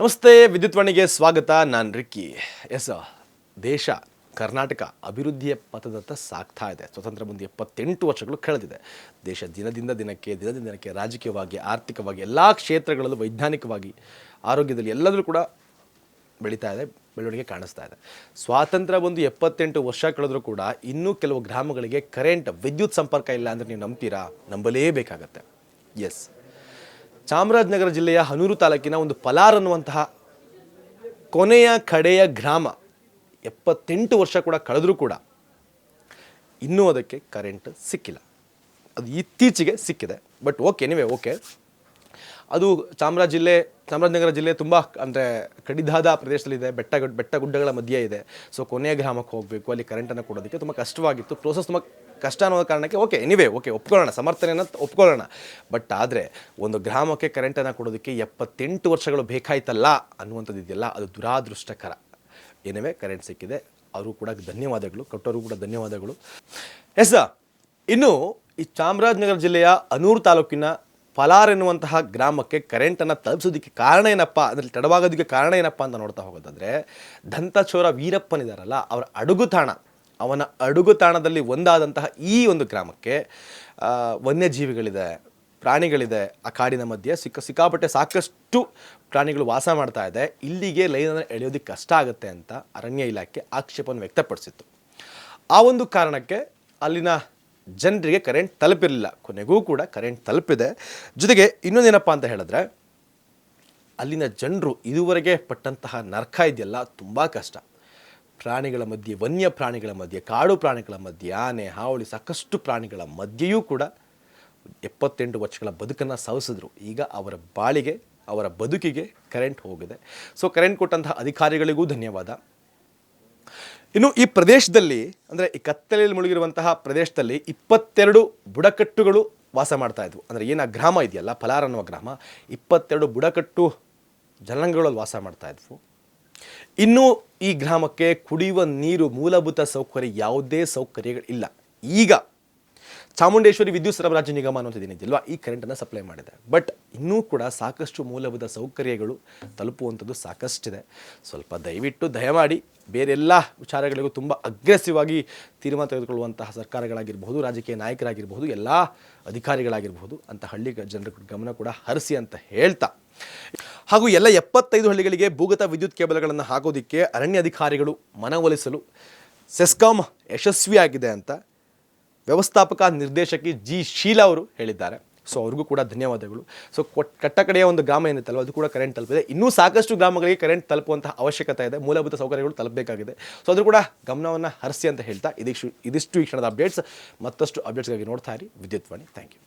ನಮಸ್ತೆ, ವಿದ್ಯುತ್ ವಾಣಿಗೆ ಸ್ವಾಗತ. ನಾನು ರಿಕ್ಕಿ. ಎಸ್, ದೇಶ, ಕರ್ನಾಟಕ ಅಭಿವೃದ್ಧಿಯ ಪಥದತ್ತ ಸಾಗ್ತಾ ಇದೆ. ಸ್ವತಂತ್ರ ಮುಂದೆ ಎಪ್ಪತ್ತೆಂಟು ವರ್ಷಗಳು ಕಳೆದಿದೆ. ದೇಶ ದಿನದಿಂದ ದಿನಕ್ಕೆ ದಿನದಿಂದ ದಿನಕ್ಕೆ ರಾಜಕೀಯವಾಗಿ, ಆರ್ಥಿಕವಾಗಿ ಎಲ್ಲ ಕ್ಷೇತ್ರಗಳಲ್ಲೂ ವೈಜ್ಞಾನಿಕವಾಗಿ, ಆರೋಗ್ಯದಲ್ಲಿ ಎಲ್ಲದರೂ ಕೂಡ ಬೆಳೀತಾ ಇದೆ, ಬೆಳವಣಿಗೆ ಕಾಣಿಸ್ತಾ ಇದೆ. ಸ್ವಾತಂತ್ರ್ಯ ಒಂದು ಎಪ್ಪತ್ತೆಂಟು ವರ್ಷ ಕಳೆದರೂ ಕೂಡ ಇನ್ನೂ ಕೆಲವು ಗ್ರಾಮಗಳಿಗೆ ಕರೆಂಟ್, ವಿದ್ಯುತ್ ಸಂಪರ್ಕ ಇಲ್ಲ ಅಂದರೆ ನೀವು ನಂಬ್ತೀರಾ? ನಂಬಲೇಬೇಕಾಗತ್ತೆ. ಎಸ್. ಚಾಮರಾಜನಗರ ಜಿಲ್ಲೆಯ ಹನೂರು ತಾಲೂಕಿನ ಒಂದು ಪಲಾರ್ ಅನ್ನುವಂತಹ ಕೊನೆಯ ಕಡೆಯ ಗ್ರಾಮ. ಎಪ್ಪತ್ತೆಂಟು ವರ್ಷ ಕೂಡ ಕಳೆದರೂ ಕೂಡ ಇನ್ನೂ ಅದಕ್ಕೆ ಕರೆಂಟ್ ಸಿಕ್ಕಿಲ್ಲ. ಅದು ಇತ್ತೀಚೆಗೆ ಸಿಕ್ಕಿದೆ. ಬಟ್ ಓಕೆ ನೀವೇ ಓಕೆ ಅದು ಚಾಮರಾಜ ಜಿಲ್ಲೆ ಚಾಮರಾಜನಗರ ಜಿಲ್ಲೆ ತುಂಬ ಅಂದರೆ ಕಡಿದಾದ ಪ್ರದೇಶದಲ್ಲಿದೆ, ಬೆಟ್ಟ ಬೆಟ್ಟ ಗುಡ್ಡಗಳ ಮಧ್ಯೆ ಇದೆ. ಸೊ ಕೊನೆಯ ಗ್ರಾಮಕ್ಕೆ ಹೋಗಬೇಕು, ಅಲ್ಲಿ ಕರೆಂಟನ್ನು ಕೊಡೋದಕ್ಕೆ ತುಂಬ ಕಷ್ಟವಾಗಿತ್ತು. ಪ್ರೋಸೆಸ್ ತುಂಬ ಕಷ್ಟ ಅನ್ನೋ ಕಾರಣಕ್ಕೆ ಓಕೆ ಎನಿವೇ ಓಕೆ ಒಪ್ಕೊಳ್ಳೋಣ, ಸಮರ್ಥನೆಯನ್ನು ಒಪ್ಕೊಳ್ಳೋಣ. ಬಟ್ ಆದರೆ, ಒಂದು ಗ್ರಾಮಕ್ಕೆ ಕರೆಂಟನ್ನು ಕೊಡೋದಕ್ಕೆ ಎಪ್ಪತ್ತೆಂಟು ವರ್ಷಗಳು ಬೇಕಾಯ್ತಲ್ಲ ಅನ್ನುವಂಥದ್ದು ಇದೆಯಲ್ಲ, ಅದು ದುರಾದೃಷ್ಟಕರ. ಏನಿವೆ ಕರೆಂಟ್ ಸಿಕ್ಕಿದೆ, ಅವರು ಕೂಡ ಧನ್ಯವಾದಗಳು ಕೊಟ್ಟವರು ಕೂಡ ಧನ್ಯವಾದಗಳು. ಎಸ್ ಇನ್ನು ಈ ಚಾಮರಾಜನಗರ ಜಿಲ್ಲೆಯ ಅನೂರು ತಾಲೂಕಿನ ಪಲಾರ್ ಎನ್ನುವಂತಹ ಗ್ರಾಮಕ್ಕೆ ಕರೆಂಟನ್ನು ತಲುಪಿಸೋದಕ್ಕೆ ಕಾರಣ ಏನಪ್ಪ? ಅದರಲ್ಲಿ ತಡವಾಗೋದಕ್ಕೆ ಕಾರಣ ಏನಪ್ಪ ಅಂತ ನೋಡ್ತಾ ಹೋಗೋದಾದರೆ, ದಂತಚೋರ ವೀರಪ್ಪನಿದಾರಲ್ಲ, ಅವರ ಅಡುಗು ತಾಣ. ಅವನ ಅಡುಗು ತಾಣದಲ್ಲಿ ಒಂದಾದಂತಹ ಈ ಒಂದು ಗ್ರಾಮಕ್ಕೆ ವನ್ಯಜೀವಿಗಳಿದೆ, ಪ್ರಾಣಿಗಳಿದೆ. ಆ ಕಾಡಿನ ಮಧ್ಯೆ ಸಿಕ್ಕ ಸಿಕ್ಕಾಪಟ್ಟೆ ಸಾಕಷ್ಟು ಪ್ರಾಣಿಗಳು ವಾಸ ಮಾಡ್ತಾ ಇದೆ. ಇಲ್ಲಿಗೆ ಲೈನನ್ನು ಎಳೆಯೋದಕ್ಕೆ ಕಷ್ಟ ಆಗುತ್ತೆ ಅಂತ ಅರಣ್ಯ ಇಲಾಖೆ ಆಕ್ಷೇಪವನ್ನು ವ್ಯಕ್ತಪಡಿಸಿತ್ತು. ಆ ಒಂದು ಕಾರಣಕ್ಕೆ ಅಲ್ಲಿನ ಜನರಿಗೆ ಕರೆಂಟ್ ತಲುಪಿರಲಿಲ್ಲ. ಕೊನೆಗೂ ಕೂಡ ಕರೆಂಟ್ ತಲುಪಿದೆ. ಜೊತೆಗೆ ಇನ್ನೊಂದೇನಪ್ಪ ಅಂತ ಹೇಳಿದ್ರೆ, ಅಲ್ಲಿನ ಜನರು ಇದುವರೆಗೆ ಪಟ್ಟಂತಹ ನರ್ಕ ಇದೆಯಲ್ಲ, ತುಂಬ ಕಷ್ಟ. ಪ್ರಾಣಿಗಳ ಮಧ್ಯೆ, ವನ್ಯ ಪ್ರಾಣಿಗಳ ಮಧ್ಯೆ, ಕಾಡು ಪ್ರಾಣಿಗಳ ಮಧ್ಯೆ, ಆನೆ, ಹಾವಳಿ ಸಾಕಷ್ಟು ಪ್ರಾಣಿಗಳ ಮಧ್ಯೆಯೂ ಕೂಡ ಎಪ್ಪತ್ತೆಂಟು ವರ್ಷಗಳ ಬದುಕನ್ನು ಸವಿಸಿದ್ರು ಈಗ ಅವರ ಬಾಳಿಗೆ, ಅವರ ಬದುಕಿಗೆ ಕರೆಂಟ್ ಹೋಗಿದೆ. ಸೊ ಕರೆಂಟ್ ಕೊಟ್ಟಂತಹ ಅಧಿಕಾರಿಗಳಿಗೂ ಧನ್ಯವಾದ. ಇನ್ನು ಈ ಪ್ರದೇಶದಲ್ಲಿ, ಅಂದರೆ ಈ ಕತ್ತಲೆಯಲ್ಲಿ ಮುಳುಗಿರುವಂತಹ ಪ್ರದೇಶದಲ್ಲಿ ಇಪ್ಪತ್ತೆರಡು ಬುಡಕಟ್ಟುಗಳು ವಾಸ ಮಾಡ್ತಾ ಇದ್ವು. ಅಂದರೆ ಏನು ಆ ಗ್ರಾಮ ಇದೆಯಲ್ಲ, ಫಲಾರ ಅನ್ನುವ ಗ್ರಾಮ, ಇಪ್ಪತ್ತೆರಡು ಬುಡಕಟ್ಟು ಜನಾಂಗಗಳಲ್ಲಿ ವಾಸ ಮಾಡ್ತಾ ಇದ್ವು. ಇನ್ನು ಈ ಗ್ರಾಮಕ್ಕೆ ಕುಡಿಯುವ ನೀರು ಮೂಲಭೂತ ಸೌಕರ್ಯ ಯಾವುದೇ ಸೌಕರ್ಯಗಳಿಲ್ಲ. ಈಗ ಚಾಮುಂಡೇಶ್ವರಿ ವಿದ್ಯುತ್ ಸರಬರಾಜು ನಿಗಮ ಅನ್ನೋಂಥದ್ದು ಏನಿದೆಯಲ್ವಾ ಈ ಕರೆಂಟನ್ನು ಸಪ್ಲೈ ಮಾಡಿದೆ. ಬಟ್ ಇನ್ನೂ ಕೂಡ ಸಾಕಷ್ಟು ಮೂಲಭೂತ ಸೌಕರ್ಯಗಳು ತಲುಪುವಂಥದ್ದು ಸಾಕಷ್ಟಿದೆ. ಸ್ವಲ್ಪ ದಯವಿಟ್ಟು ದಯಮಾಡಿ ಬೇರೆಲ್ಲ ವಿಚಾರಗಳಿಗೂ ತುಂಬ ಅಗ್ರೆಸಿವ್ ಆಗಿ ತೀರ್ಮಾನ ತೆಗೆದುಕೊಳ್ಳುವಂತಹ ಸರ್ಕಾರಗಳಾಗಿರ್ಬೋದು ರಾಜಕೀಯ ನಾಯಕರಾಗಿರ್ಬೋದು ಎಲ್ಲ ಅಧಿಕಾರಿಗಳಾಗಿರ್ಬೋದು ಅಂತ ಹಳ್ಳಿ ಜನರ ಗಮನ ಕೂಡ ಹರಿಸಿ ಅಂತ ಹೇಳ್ತಾ. ಹಾಗೂ ಎಲ್ಲ ಎಪ್ಪತ್ತೈದು ಹಳ್ಳಿಗಳಿಗೆ ಭೂಗತ ವಿದ್ಯುತ್ ಕೇಬಲ್ಗಳನ್ನು ಹಾಕೋದಕ್ಕೆ ಅರಣ್ಯ ಅಧಿಕಾರಿಗಳು ಮನವೊಲಿಸಲು ಸೆಸ್ಕಾಮ್ ಯಶಸ್ವಿಯಾಗಿದೆ ಅಂತ ವ್ಯವಸ್ಥಾಪಕ ನಿರ್ದೇಶಕಿ ಜಿ ಶೀಲಾ ಅವರು ಹೇಳಿದ್ದಾರೆ. ಸೊ ಅವ್ರಿಗೂ ಕೂಡ ಧನ್ಯವಾದಗಳು. ಸೊ ಕೊಟ್ ಕಟ್ಟ ಕಡೆಯ ಒಂದು ಗ್ರಾಮ ಏನಿತ್ತಲ್ಲ, ಅದು ಕೂಡ ಕರೆಂಟ್ ತಲುಪಿದೆ. ಇನ್ನೂ ಸಾಕಷ್ಟು ಗ್ರಾಮಗಳಿಗೆ ಕರೆಂಟ್ ತಲುಪುವಂತಹ ಅವಶ್ಯಕತೆ ಇದೆ. ಮೂಲಭೂತ ಸೌಕರ್ಯಗಳು ತಲುಪಬೇಕಾಗಿದೆ. ಸೊ ಅದ್ರ ಕೂಡ ಗಮನವನ್ನು ಹರಿಸಿ ಅಂತ ಹೇಳ್ತಾ ಇದಿಷ್ಟು ಇದಿಷ್ಟು ಈ ಕ್ಷಣದ ಅಪ್ಡೇಟ್ಸ್ ಮತ್ತಷ್ಟು ಅಪ್ಡೇಟ್ಸ್ಗಾಗಿ ನೋಡ್ತಾ ಇರಿ. ವಿದ್ಯುತ್ವಾಣಿ ಥ್ಯಾಂಕ್ ಯು